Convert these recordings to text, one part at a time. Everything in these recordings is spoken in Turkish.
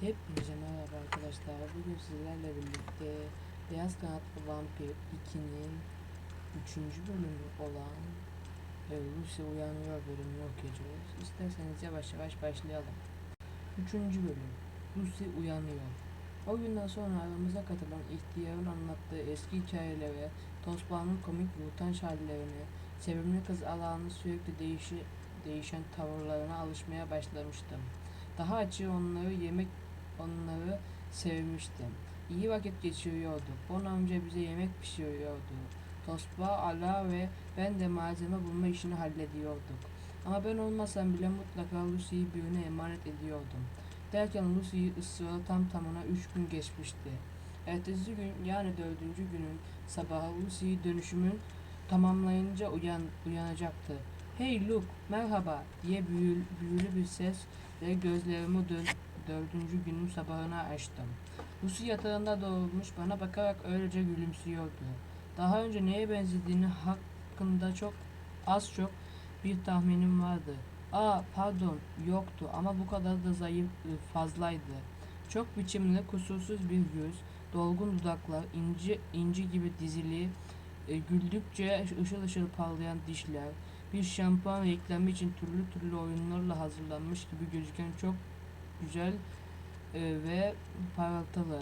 Hepinize merhaba arkadaşlar. Bugün sizlerle birlikte Beyaz Kanatlı Vampir 2'nin 3. bölümü olan e, Lucy Uyanıyor bölümünü okuyacağız. İsterseniz yavaş yavaş başlayalım. 3. bölüm Lucy Uyanıyor. O günden sonra aramıza katılan ihtiyarın anlattığı eski hikayelere, Tosbağa'nın komik utanç hallerine, sevimli kız Ala'nın sürekli değişi, değişen tavırlarına alışmaya başlamıştım. Daha açığı onları yemek onları sevmiştim. İyi vakit geçiriyorduk. Bon amca bize yemek pişiriyordu. Tosba, Ala ve ben de malzeme bulma işini hallediyorduk. Ama ben olmasam bile mutlaka Lucy'yi birine emanet ediyordum. Derken Lucy'yi ısırılı tam tamına üç gün geçmişti. Ertesi gün yani dördüncü günün sabahı Lucy'yi dönüşümün tamamlayınca uyan, uyanacaktı. Hey Luke merhaba diye büyülü, büyülü bir ses ve gözlerimi dön, dördüncü günün sabahına açtım. Lucy yatağında doğrulmuş bana bakarak öylece gülümsüyordu. Daha önce neye benzediğini hakkında çok az çok bir tahminim vardı. Aa pardon yoktu ama bu kadar da zayıf ıı, fazlaydı. Çok biçimli kusursuz bir yüz, dolgun dudaklar, inci inci gibi dizili, e, güldükçe ışıl ışıl parlayan dişler, bir şampuan reklamı için türlü türlü oyunlarla hazırlanmış gibi gözüken çok güzel e, ve parıltılı.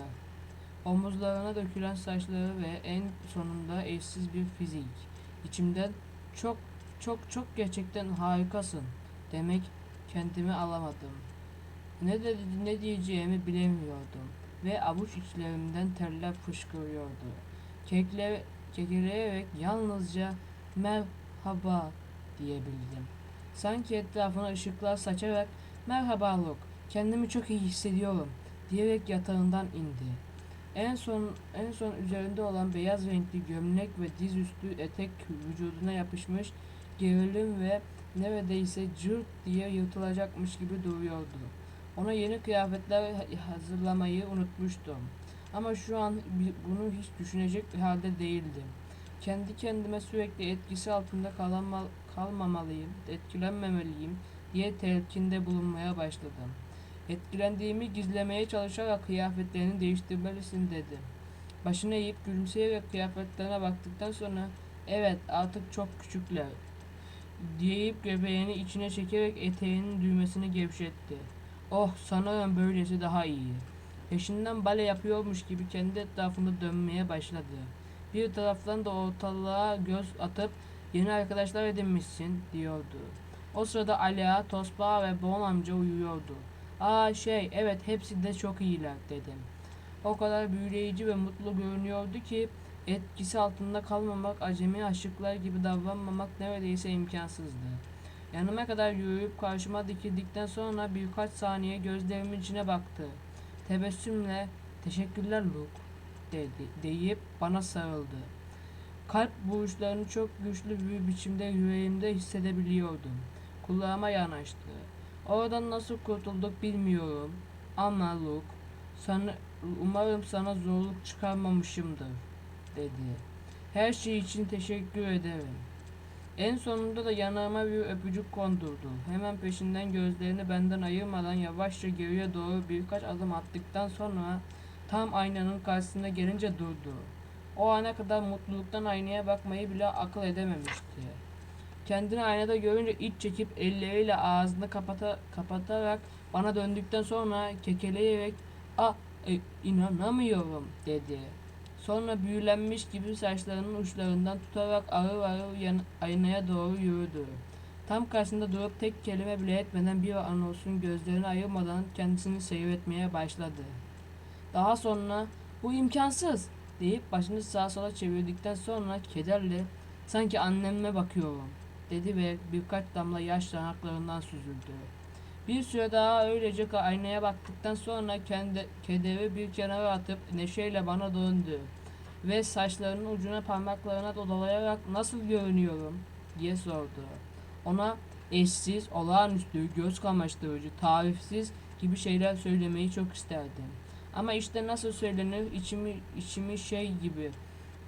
Omuzlarına dökülen saçları ve en sonunda eşsiz bir fizik. İçimden çok çok çok gerçekten harikasın demek kendimi alamadım. Ne de, ne diyeceğimi bilemiyordum ve avuç içlerimden terler fışkırıyordu. Kekle, kekeleyerek yalnızca merhaba diyebildim. Sanki etrafına ışıklar saçarak merhaba Luke, kendimi çok iyi hissediyorum diyerek yatağından indi. En son en son üzerinde olan beyaz renkli gömlek ve dizüstü etek vücuduna yapışmış gerilim ve neredeyse cırt diye yırtılacakmış gibi duruyordu. Ona yeni kıyafetler hazırlamayı unutmuştum. Ama şu an bunu hiç düşünecek bir halde değildim. Kendi kendime sürekli etkisi altında kalama, kalmamalıyım, etkilenmemeliyim diye telkinde bulunmaya başladım. Etkilendiğimi gizlemeye çalışarak kıyafetlerini değiştirmelisin dedi. Başını eğip gülümseyerek kıyafetlerine baktıktan sonra evet artık çok küçükler deyip göbeğini içine çekerek eteğinin düğmesini gevşetti. Oh sanırım böylesi daha iyi. Peşinden bale yapıyormuş gibi kendi etrafında dönmeye başladı. Bir taraftan da ortalığa göz atıp yeni arkadaşlar edinmişsin diyordu. O sırada Ala, Tosba ve Bon amca uyuyordu. Aa şey evet hepsi de çok iyiler dedim. O kadar büyüleyici ve mutlu görünüyordu ki etkisi altında kalmamak, acemi aşıklar gibi davranmamak neredeyse imkansızdı. Yanıma kadar yürüyüp karşıma dikildikten sonra birkaç saniye gözlerimin içine baktı. Tebessümle teşekkürler Luke dedi deyip bana sarıldı. Kalp vuruşlarını çok güçlü bir biçimde yüreğimde hissedebiliyordum. Kulağıma yanaştı. Oradan nasıl kurtulduk bilmiyorum. Ama Luke, sana, umarım sana zorluk çıkarmamışımdır, dedi. Her şey için teşekkür ederim. En sonunda da yanağıma bir öpücük kondurdu. Hemen peşinden gözlerini benden ayırmadan yavaşça geriye doğru birkaç adım attıktan sonra tam aynanın karşısına gelince durdu. O ana kadar mutluluktan aynaya bakmayı bile akıl edememişti. Kendini aynada görünce iç çekip elleriyle ağzını kapata, kapatarak bana döndükten sonra kekeleyerek "Ah, e, inanamıyorum." dedi. Sonra büyülenmiş gibi saçlarının uçlarından tutarak ağır ağır yan, aynaya doğru yürüdü. Tam karşısında durup tek kelime bile etmeden bir an olsun gözlerini ayırmadan kendisini seyretmeye başladı. Daha sonra bu imkansız deyip başını sağa sola çevirdikten sonra kederle sanki anneme bakıyorum dedi ve birkaç damla yaş yanaklarından süzüldü. Bir süre daha öylece aynaya baktıktan sonra kendi kederi bir kenara atıp neşeyle bana döndü ve saçlarının ucuna parmaklarına dodalayarak nasıl görünüyorum diye sordu. Ona eşsiz, olağanüstü, göz kamaştırıcı, tarifsiz gibi şeyler söylemeyi çok isterdim. Ama işte nasıl söylenir içimi, içimi şey gibi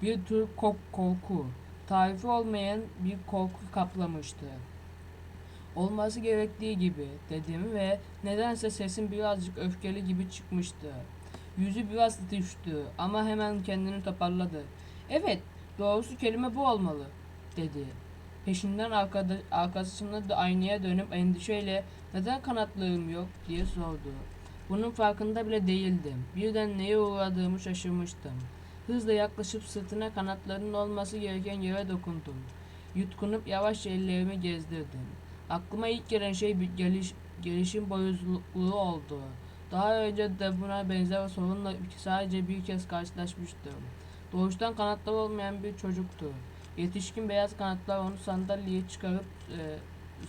bir tür kok korku, tarifi olmayan bir korku kaplamıştı. Olması gerektiği gibi dedim ve nedense sesim birazcık öfkeli gibi çıkmıştı. Yüzü biraz düştü ama hemen kendini toparladı. Evet, doğrusu kelime bu olmalı, dedi. Peşinden arkada, arkasına da aynaya dönüp endişeyle neden kanatlarım yok diye sordu. Bunun farkında bile değildim. Birden neye uğradığımı şaşırmıştım. Hızla yaklaşıp sırtına kanatlarının olması gereken yere dokundum. Yutkunup yavaşça ellerimi gezdirdim. Aklıma ilk gelen şey bir geliş, gelişim boyuzluluğu oldu. Daha önce de buna benzer sorunla sadece bir kez karşılaşmıştım. Doğuştan kanatları olmayan bir çocuktu. Yetişkin beyaz kanatlar onu sandalyeye çıkarıp e,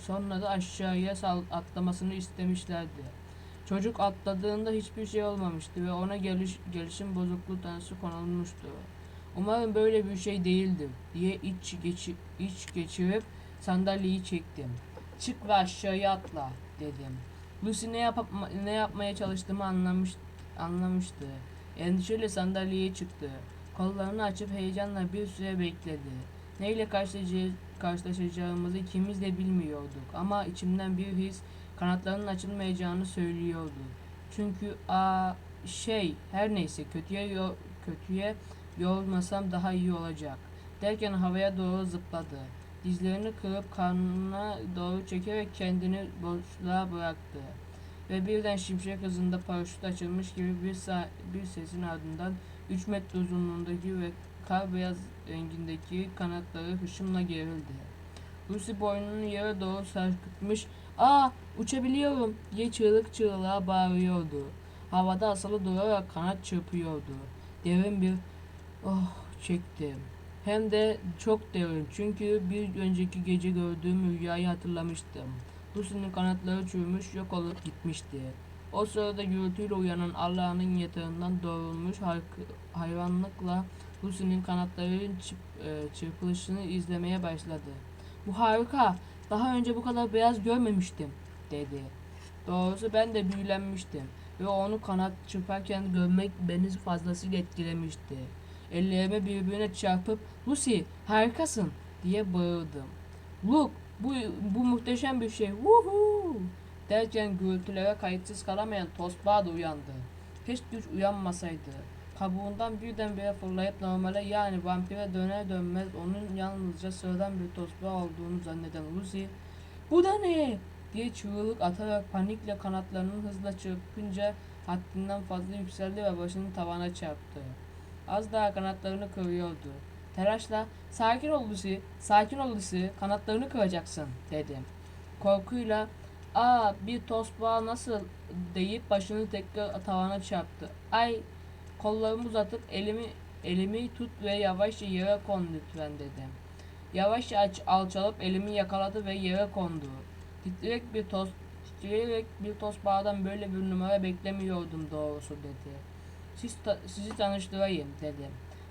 sonra da aşağıya sal- atlamasını istemişlerdi. Çocuk atladığında hiçbir şey olmamıştı ve ona geliş, gelişim bozukluğu tanısı konulmuştu. Umarım böyle bir şey değildir diye iç, geçi, iç geçirip sandalyeyi çektim. Çık ve aşağıya atla dedim. Lucy ne, yapıp, ne yapmaya çalıştığımı anlamış, anlamıştı. Endişeyle sandalyeye çıktı. Kollarını açıp heyecanla bir süre bekledi. Neyle karşılaşacağı- karşılaşacağımızı ikimiz de bilmiyorduk ama içimden bir his kanatlarının açılmayacağını söylüyordu. Çünkü a şey her neyse kötüye yo- kötüye yormasam daha iyi olacak. Derken havaya doğru zıpladı. Dizlerini kırıp karnına doğru çekerek kendini boşluğa bıraktı. Ve birden şimşek hızında paraşüt açılmış gibi bir, bir sesin ardından 3 metre uzunluğundaki ve kar beyaz rengindeki kanatları hışımla gerildi. Lucy boynunu yere doğru sarkıtmış, ''Aa uçabiliyorum!'' diye çığlık çığlığa bağırıyordu. Havada asılı durarak kanat çırpıyordu. Derin bir oh çektim. Hem de çok derin çünkü bir önceki gece gördüğüm rüyayı hatırlamıştım. Lucy'nin kanatları çürümüş yok olup gitmişti. O sırada gürültüyle uyanan Allah'ın yatağından doğrulmuş hayranlıkla Lucy'nin kanatlarının çırp- e, çırpılışını izlemeye başladı. Bu harika. Daha önce bu kadar beyaz görmemiştim, dedi. Doğrusu ben de büyülenmiştim ve onu kanat çırparken görmek beni fazlasıyla etkilemişti. Ellerimi birbirine çarpıp Lucy harikasın diye bağırdım. Look bu, bu muhteşem bir şey. Woohoo! Derken gürültülere kayıtsız kalamayan Tosbağa da uyandı. Hiç güç uyanmasaydı. Kabuğundan birdenbire fırlayıp normale yani vampire döner dönmez onun yalnızca sıradan bir tosbağa olduğunu zanneden Lucy ''Bu da ne?'' diye çığlık atarak panikle kanatlarının hızla çırpınca haddinden fazla yükseldi ve başını tavana çarptı. Az daha kanatlarını kırıyordu. Telaşla ''Sakin ol Lucy, sakin ol Lucy, kanatlarını kıracaksın.'' dedim. Korkuyla ''Aa bir tosbağa nasıl?'' deyip başını tekrar tavana çarptı. ''Ay Kollarımı uzatıp elimi elimi tut ve yavaşça yere kon lütfen dedim. Yavaşça aç, alçalıp elimi yakaladı ve yere kondu. Titrek bir toz titreyerek bir toz bağdan böyle bir numara beklemiyordum doğrusu dedi. Siz ta- sizi tanıştırayım dedim.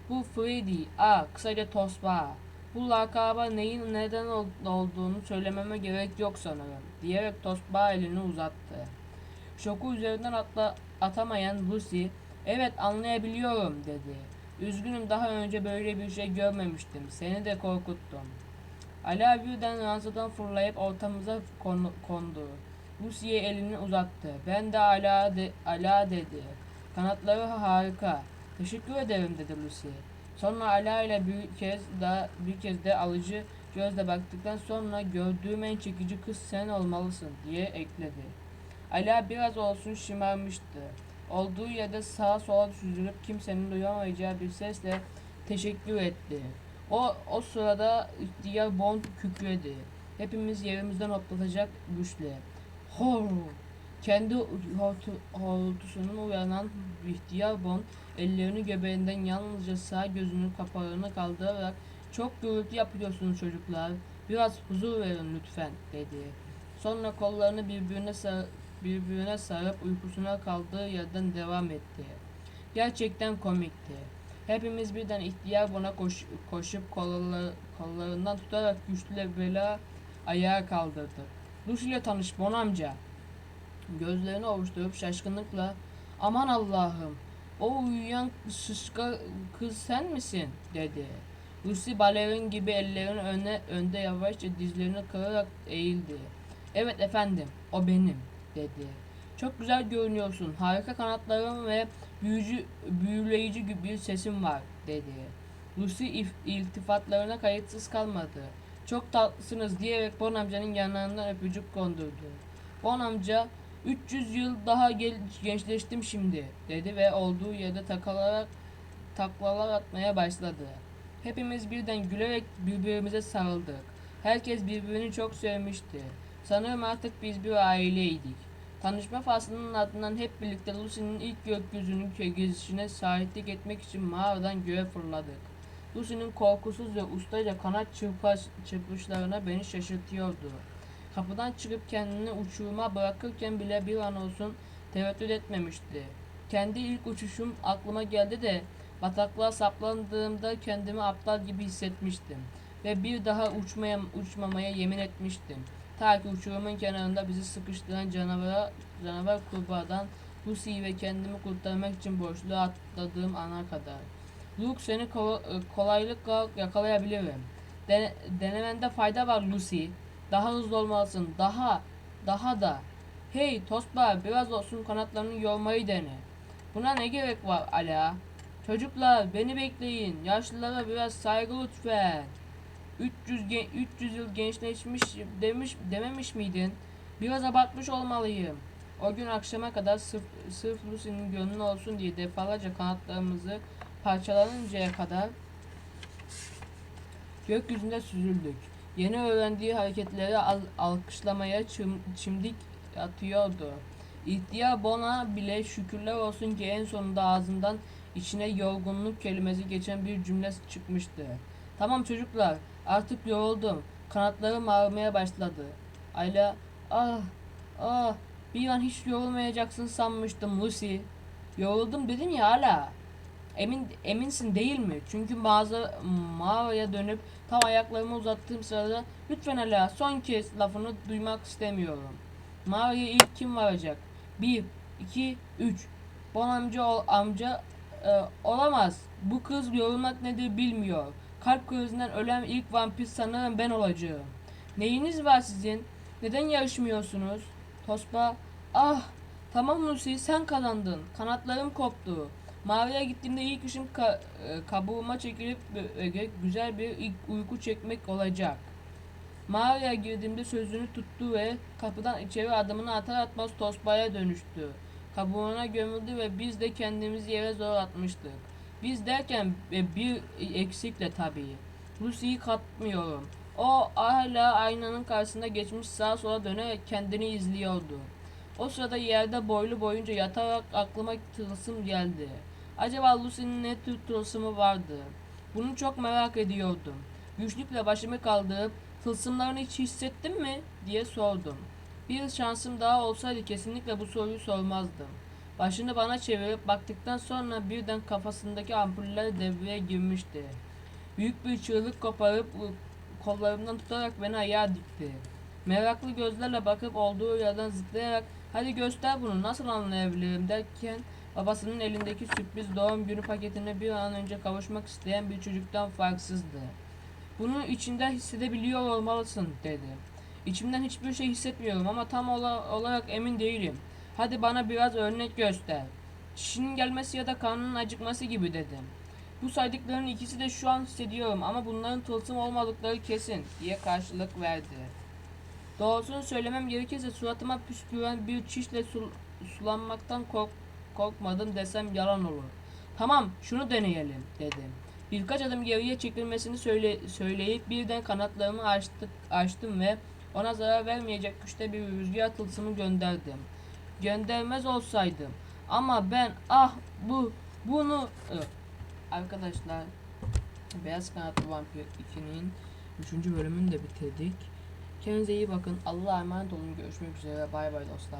Bu Freddy, a kısaca Tosbağa. Bu lakaba neyin neden ol- olduğunu söylememe gerek yok sanırım diyerek Tosbağa elini uzattı. Şoku üzerinden atla, atamayan Lucy Evet anlayabiliyorum dedi. Üzgünüm daha önce böyle bir şey görmemiştim. Seni de korkuttum. Ali birden ranzadan fırlayıp ortamıza kondu. Lucy'ye elini uzattı. Ben de Ala, de, Ala dedi. Kanatları harika. Teşekkür ederim dedi Lucy. Sonra Ala ile bir kez daha bir kez de alıcı gözle baktıktan sonra gördüğüm en çekici kız sen olmalısın diye ekledi. Ala biraz olsun şımarmıştı. Olduğu yerde sağa sola süzülüp kimsenin duyamayacağı bir sesle teşekkür etti. O, o sırada ihtiyar Bond kükredi. Hepimiz yerimizden hoplatacak güçle. Hor! Kendi hortu, horultusunun uyanan ihtiyar Bond ellerini göbeğinden yalnızca sağ gözünün kapağını kaldırarak çok gürültü yapıyorsunuz çocuklar. Biraz huzur verin lütfen dedi. Sonra kollarını birbirine sar birbirine sarıp uykusuna kaldığı yerden devam etti. Gerçekten komikti. Hepimiz birden ihtiyar buna koş, koşup kolları, kollarından tutarak güçlü bela ayağa kaldırdı. Lucy ile tanış Bon amca. Gözlerini ovuşturup şaşkınlıkla aman Allah'ım o uyuyan şışka kız sen misin dedi. Lucy balerin gibi ellerini öne önde yavaşça dizlerini kırarak eğildi. Evet efendim, o benim, dedi. Çok güzel görünüyorsun, harika kanatların ve büyücü, büyüleyici gibi bir sesin var, dedi. Lucy if- iltifatlarına kayıtsız kalmadı. Çok tatlısınız diyerek Bon amcanın yanlarından öpücük kondurdu. Bon amca, 300 yıl daha gel- gençleştim şimdi, dedi ve olduğu yerde takılarak taklalar atmaya başladı. Hepimiz birden gülerek birbirimize sarıldık. Herkes birbirini çok sevmişti. Sanırım artık biz bir aileydik. Tanışma faslının ardından hep birlikte Lucy'nin ilk gökyüzünün gezişine şahitlik etmek için mağaradan göğe fırladık. Lucy'nin korkusuz ve ustaca kanat çırpaş, çırpışlarına beni şaşırtıyordu. Kapıdan çıkıp kendini uçuruma bırakırken bile bir an olsun tereddüt etmemişti. Kendi ilk uçuşum aklıma geldi de bataklığa saplandığımda kendimi aptal gibi hissetmiştim ve bir daha uçmaya uçmamaya yemin etmiştim. Ta ki uçurumun kenarında bizi sıkıştıran canavara, canavar kurbağadan Lucy'yi ve kendimi kurtarmak için boşluğa atladığım ana kadar. Luke seni ko- kolaylıkla yakalayabilirim. Den- denemende fayda var Lucy. Daha hızlı olmalısın. Daha, daha da. Hey Tosba biraz olsun kanatlarını yormayı dene. Buna ne gerek var Ala? Çocuklar beni bekleyin. Yaşlılara biraz saygı lütfen. 300 gen- 300 yıl gençleşmiş demiş dememiş miydin? Biraz abartmış olmalıyım. O gün akşama kadar sırf, sırf Lucy'nin gönlü olsun diye defalarca kanatlarımızı parçalanıncaya kadar gökyüzünde süzüldük. Yeni öğrendiği hareketleri al- alkışlamaya çım- çimdik atıyordu. İhtiyar Bona bile şükürler olsun ki en sonunda ağzından içine yorgunluk kelimesi geçen bir cümle çıkmıştı. Tamam çocuklar artık yoruldum. Kanatlarım ağrımaya başladı. Ayla ah ah bir an hiç yorulmayacaksın sanmıştım Lucy. Yoruldum dedim ya hala. Emin eminsin değil mi? Çünkü mağaza mağaraya dönüp tam ayaklarımı uzattığım sırada lütfen hala son kez lafını duymak istemiyorum. Mağaraya ilk kim varacak? Bir, iki, üç. Bon amca ol, amca e, olamaz. Bu kız yorulmak nedir bilmiyor. Kalp krizinden ölen ilk vampir sanırım ben olacağım. Neyiniz var sizin? Neden yarışmıyorsunuz? Tosba, ah tamam Lucy sen kazandın. Kanatlarım koptu. Mağaraya gittiğimde ilk işim ka- e, kabuğuma çekilip güzel bir ilk uyku çekmek olacak. Mağaraya girdiğimde sözünü tuttu ve kapıdan içeri adımını atar atmaz tosbaya dönüştü. Kabuğuna gömüldü ve biz de kendimizi yere zor atmıştık. Biz derken e, bir eksikle tabii. Lucy'yi katmıyorum. O hala aynanın karşısında geçmiş sağa sola dönerek kendini izliyordu. O sırada yerde boylu boyunca yatarak aklıma tılsım geldi. Acaba Lucy'nin ne tür tılsımı vardı? Bunu çok merak ediyordum. Güçlükle başımı kaldırıp tılsımlarını hiç hissettin mi diye sordum. Bir şansım daha olsaydı kesinlikle bu soruyu sormazdım. Başını bana çevirip baktıktan sonra birden kafasındaki ampuller devreye girmişti. Büyük bir çığlık koparıp kollarımdan tutarak beni ayağa dikti. Meraklı gözlerle bakıp olduğu yerden zıplayarak hadi göster bunu nasıl anlayabilirim derken babasının elindeki sürpriz doğum günü paketine bir an önce kavuşmak isteyen bir çocuktan farksızdı. Bunu içinden hissedebiliyor olmalısın dedi. İçimden hiçbir şey hissetmiyorum ama tam ola- olarak emin değilim. Hadi bana biraz örnek göster. Çişinin gelmesi ya da karnının acıkması gibi dedim. Bu saydıkların ikisi de şu an hissediyorum ama bunların tılsım olmadıkları kesin diye karşılık verdi. Doğrusunu söylemem gerekirse suratıma püsküren bir çişle sul- sulanmaktan kork korkmadım desem yalan olur. Tamam şunu deneyelim dedim. Birkaç adım geriye çekilmesini söyle söyleyip birden kanatlarımı açtık, açtım ve ona zarar vermeyecek güçte bir rüzgar tılsımı gönderdim. Göndermez olsaydım ama ben ah bu bunu arkadaşlar Beyaz Kanatlı Vampir 2'nin 3. bölümünü de bitirdik. Kendinize iyi bakın. Allah'a emanet olun. Görüşmek üzere. Bay bay dostlar.